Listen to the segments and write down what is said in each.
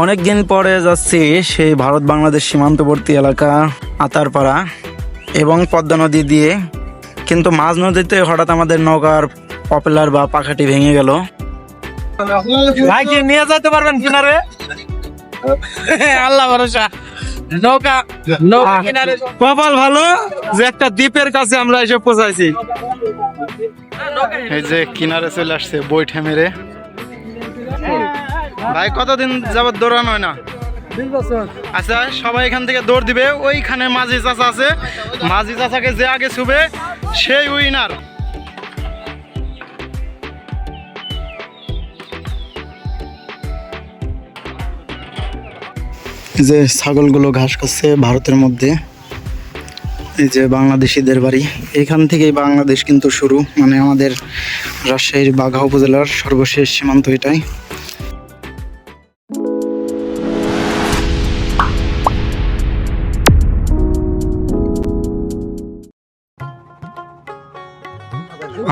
অনেক দিন পরে যাচ্ছি সেই ভারত বাংলাদেশ সীমান্তবর্তী এলাকা আতারপাড়া এবং পদ্মা নদী দিয়ে। কিন্তু মাঝ নদীতে হঠাৎ আমাদের নৌকার পপুলার বা পাখাটি ভেঙে গেল। ভাই কি নিয়ে যেতে পারবেন কিনারে? আল্লাহ ভরসা। নৌকা নৌকা কিনারে। কপাল ভালো যে একটা দ্বীপের কাছে আমরা এসে পৌঁছাইছি। এই যে কিনারে চলে আসছে বইঠে মেরে। ভাই কতদিন যাবত দৌড়ানো হয় না? আচ্ছা সবাই এখান থেকে দৌড় দিবে। ওইখানে মাঝি চাচা আছে। মাঝি চাচাকে যে আগে ছুবে সেই উইনার যে ছাগলগুলো ঘাস খাচ্ছে ভারতের মধ্যে এই যে বাংলাদেশিদের বাড়ি। এখান থেকেই বাংলাদেশ কিন্তু শুরু। মানে আমাদের রাজশাহীর বাঘা উপজেলার সর্বশেষ সীমান্ত এটাই।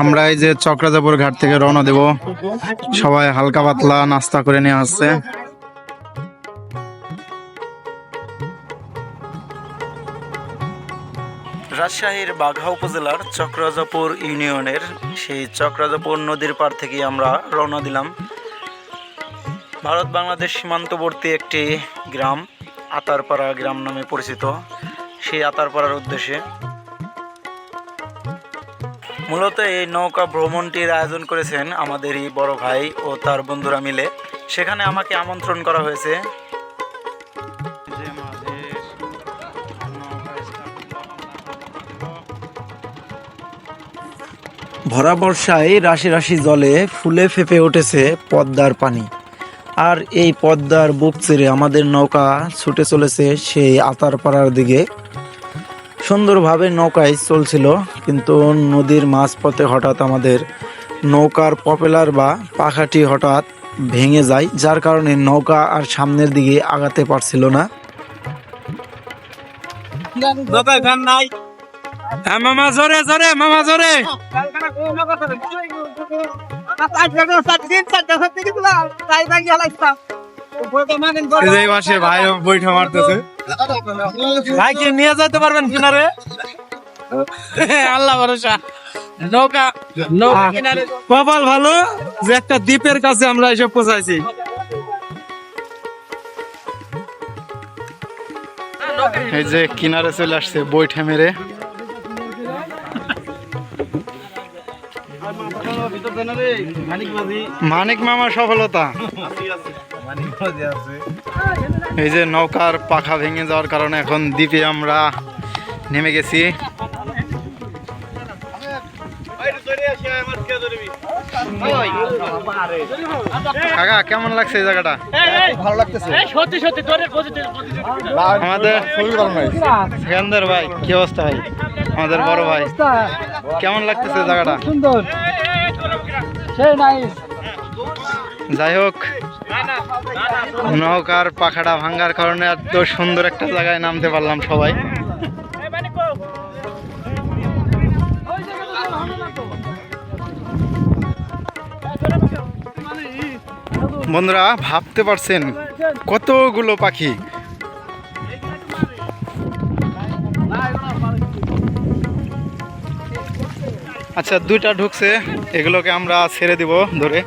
আমরা এই যে চক্রাজাপুর ঘাট থেকে রওনা দেব। সবাই হালকা পাতলা নাস্তা করে নিয়ে আসছে। রাজশাহীর বাঘা উপজেলার চক্রাজাপুর ইউনিয়নের সেই চক্রাজাপুর নদীর পার থেকে আমরা রওনা দিলাম। ভারত বাংলাদেশ সীমান্তবর্তী একটি গ্রাম, আতারপাড়া গ্রাম নামে পরিচিত। সেই আতারপাড়ার উদ্দেশ্যে মূলত এই নৌকা ভ্রমণটির আয়োজন করেছেন আমাদেরই বড় ভাই ও তার বন্ধুরা মিলে। সেখানে আমাকে আমন্ত্রণ করা হয়েছে। ভরা বর্ষায় রাশি রাশি জলে ফুলে ফেপে উঠেছে পদ্মার পানি। আর এই পদ্মার বুক ছেড়ে আমাদের নৌকা ছুটে চলেছে সেই আতারপাড়ার দিকে। সুন্দরভাবে নৌকায় চলছিল কিন্তু নদীর মাঝপথে হঠাৎ আমাদের নৌকার পপুলার বা পাখাটি হঠাৎ ভেঙে যায় যার কারণে নৌকা আর সামনের দিকে আগাতে পারছিল না। হ্যাঁ মামা জোরে জোরে মামা জোরে। এই যে এই পাশে ভাই বৈঠা মারতেছে। ভাই কি নিয়ে যেতে পারবেন কিনারে? আল্লাহ ভরসা। নৌকা নৌকা কিনারে। কপাল ভালো? যে একটা দ্বীপের কাছে আমরা এসে পৌঁছাইছি। এই যে কিনারে চলে আসছে বইঠে মেরে। মানিক মামা সফলতা। এই যে নৌকার পাখা ভেঙে যাওয়ার কারণে এখন দ্বীপে আমরা নেমে গেছি। কাকা কেমন লাগছে এই জায়গাটা? সত্যি সত্যি তোরে আমাদের সেখানদার ভাই কি অবস্থা ভাই? আমাদের বড় ভাই। কেমন লাগতেছে জায়গাটা? সুন্দর। যাই হোক নৌকার পাখাটা ভাঙ্গার কারণে এত সুন্দর একটা জায়গায় নামতে পারলাম সবাই। বন্ধুরা, ভাবতে পারছেন কতগুলো পাখি? আচ্ছা দুইটা ঢুকছে, এগুলোকে আমরা ছেড়ে দিব ধরে।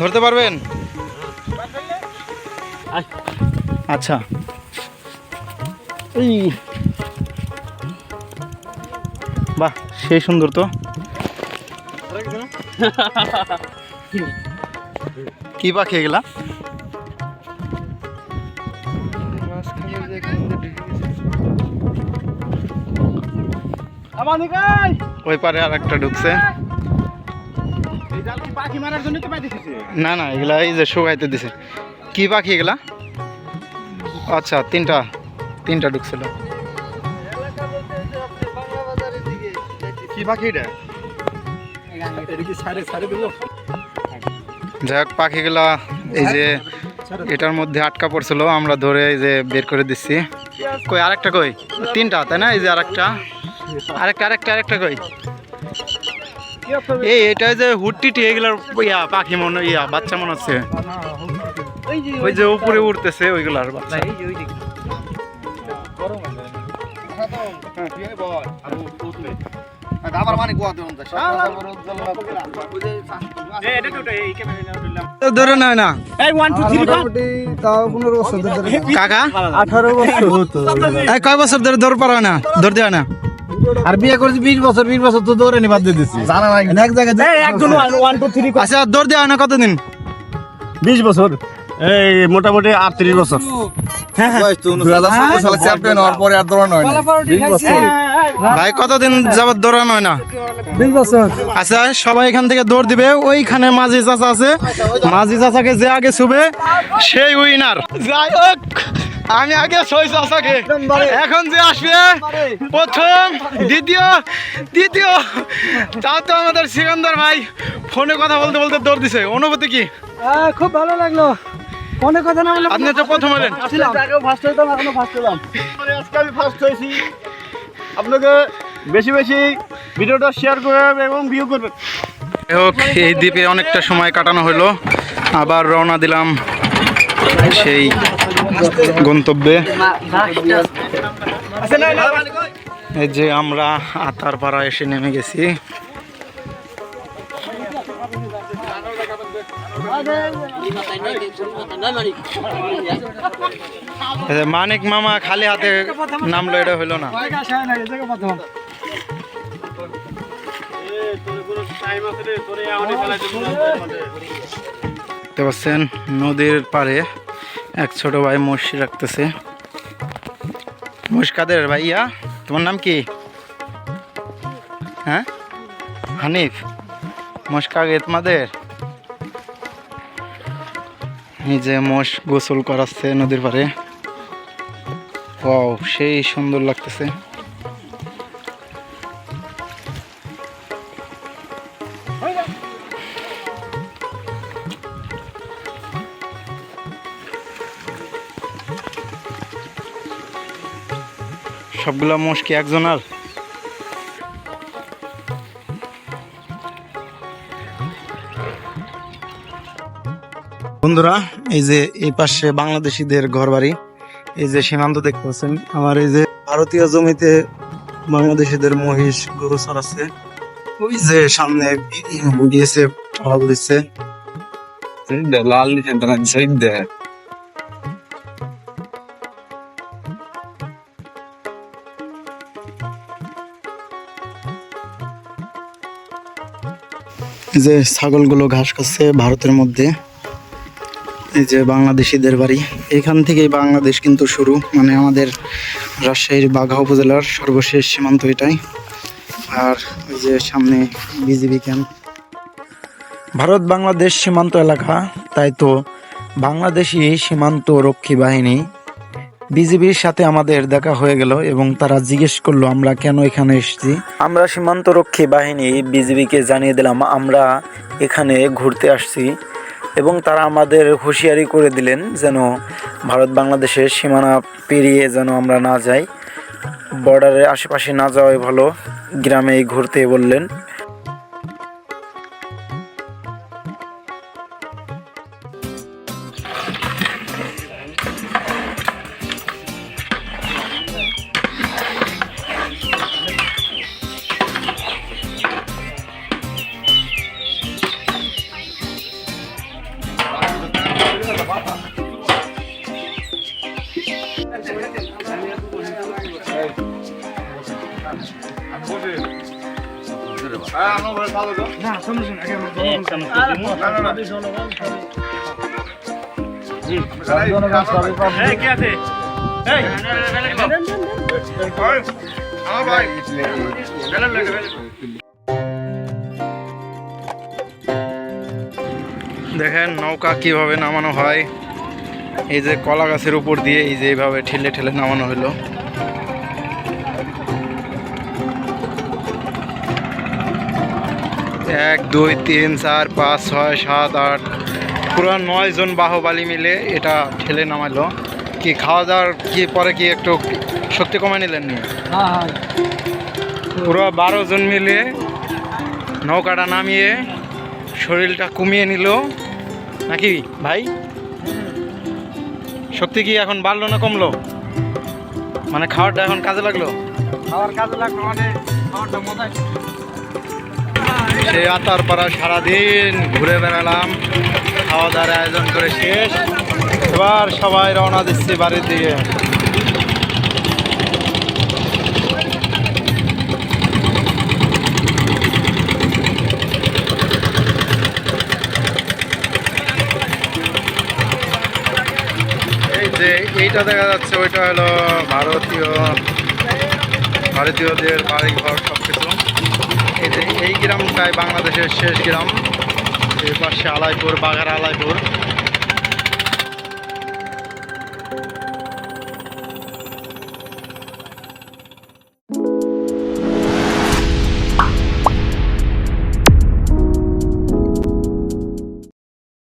ধরতে পারবেন? আচ্ছা। এই। বাহ সেই সুন্দর তো। কি পাখি এগুলা? ওই পারে আর একটা ঢুকছে। না না এগুলা এই যে শুকাইতে দিছে। কি পাখি এগুলা? আচ্ছা তিনটা। তিনটা ঢুকছিল। কি পাখি এটা? যাই হোক পাখিগুলা এই যে এটার মধ্যে আটকা পড়ছিল আমরা ধরে এই যে বের করে দিচ্ছি। কই আরেকটা কই? তিনটা তাই না? এই যে আরেকটা। আরেকটা আরেকটা আরেকটা কই? এই এটা যে হুট্টিটি এগুলার ইয়া পাখি মনে ইয়া বাচ্চা মনে হচ্ছে। ওই যে উপরে উঠতেছে ওইগুলার বাচ্চা। ধরে নয় না। কাকা? আঠারো বছর। কয় বছর ধরে দৌড় পারা না? দৌড় দেওয়া না? আর বিয়ে করেছি বিশ বছর বিশ বছর তো দৌড়ে নিবাদ দিয়ে দিচ্ছি জানা নাই। এক জায়গায় একজন ওয়ান টু থ্রি আচ্ছা দৌড় দেওয়া না কতদিন? বিশ বছর। এই মোটামুটি আটত্রিশ বছর। চ্যাম্পিয়ন হওয়ার পরে আর দৌড়ানো হয় ভাই কতদিন যাবত দৌড়ানো হয় না? আচ্ছা সবাই এখান থেকে দৌড় দিবে। ওইখানে মাঝি চাচা আছে। মাঝি চাচাকে যে আগে ছুবে সেই উইনার যাই হোক। আমি আগে ছয় চাচাকে এখন যে আসবে প্রথম দ্বিতীয় দ্বিতীয় তা তো আমাদের সিকান্দার ভাই ফোনে কথা বলতে বলতে দৌড় দিছে। অনুভূতি কি? খুব ভালো লাগল। অনেক কথা না আপনি তো প্রথম হলেন ফার্স্ট হইতাম এখনও ফার্স্ট হলাম। আজকে আমি ফার্স্ট হয়েছি। আপনাকে বেশি বেশি ভিডিওটা শেয়ার করবেন এবং ভিউ করবেন। হোক এই দ্বীপে অনেকটা সময় কাটানো হলো। আবার রওনা দিলাম। সেই গন্তব্যে। এই যে আমরা আতারপাড়া এসে নেমে গেছি। মানিক মামা খালি হাতে নামলো, এটা হইল না। দেখতে পাচ্ছেন, নদীর পাড়ে এক ছোট ভাই মসি রাখতেছে। মোষ কাদের ভাইয়া? তোমার নাম কি? হ্যাঁ? হানিফ। মোষ কাগে তোমাদের? এই যে মোষ গোসল করাচ্ছে নদীর পাড়ে। ও সেই সুন্দর লাগতেছে। সবগুলা মোষ কি একজন আর। বন্ধুরা, এই যে এই পাশে বাংলাদেশিদের ঘর বাড়ি এই যে সীমান্ত দেখতে পাচ্ছেন। আমার এই যে ভারতীয় জমিতে বাংলাদেশিদের মহিষ গরু চড়াচ্ছে ওই যে সামনে গিয়েছে ঢাল দিচ্ছে। লাল নিচে যে ছাগলগুলো ঘাস খাচ্ছে ভারতের মধ্যে। এই যে বাংলাদেশিদের বাড়ি। এখান থেকেই বাংলাদেশ কিন্তু শুরু। মানে আমাদের রাজশাহীর বাঘা উপজেলার সর্বশেষ সীমান্ত এটাই। আর ওই যে সামনে বিজিবি ক্যাম্প। ভারত বাংলাদেশ সীমান্ত এলাকা, তাই তো বাংলাদেশি সীমান্ত রক্ষী বাহিনী। বিজিবির সাথে আমাদের দেখা হয়ে গেল এবং তারা জিজ্ঞেস করল, আমরা কেন এখানে এসেছি? আমরা সীমান্তরক্ষী বাহিনী বিজিবিকে জানিয়ে দিলাম, আমরা এখানে ঘুরতে আসছি। এবং তারা আমাদের হুঁশিয়ারি করে দিলেন যেন ভারত বাংলাদেশের সীমানা পেরিয়ে যেন আমরা না যাই। বর্ডারের আশেপাশে না যাওয়াই ভালো, গ্রামেই ঘুরতে বললেন। দেখেন নৌকা কীভাবে নামানো হয়। এই যে কলা গাছের উপর দিয়ে এই যে এইভাবে ঠেলে ঠেলে নামানো হলো। এক দুই তিন চার পাঁচ ছয় সাত আট। পুরো নয় জন বাহুবালি মিলে এটা ঠেলে নামালো। কি খাওয়া দাওয়ার কি পরে কি একটু শক্তি কমে নিলেন নি? পুরো বারো জন মিলে নৌকাটা নামিয়ে শরীরটা কমিয়ে নিল। নাকি ভাই? সত্যি কি এখন বাড়লো না কমলো? মানে খাওয়াটা এখন কাজে লাগল? খাওয়ার কাজে লাগল মানে খাওয়ারটা মজাই সেই আতার পাড়া সারাদিন ঘুরে বেড়ালাম। খাওয়া দাওয়ার আয়োজন করে শেষ। এবার সবাই রওনা দিচ্ছি বাড়ির দিকে। যে এইটা দেখা যাচ্ছে, ওইটা হলো ভারতীয় ভারতীয়দের বাড়ি ঘর সব কিছু এই গ্রামটাই বাংলাদেশের শেষ গ্রাম। এর পাশে আলাইপুর বাঘার আলাইপুর।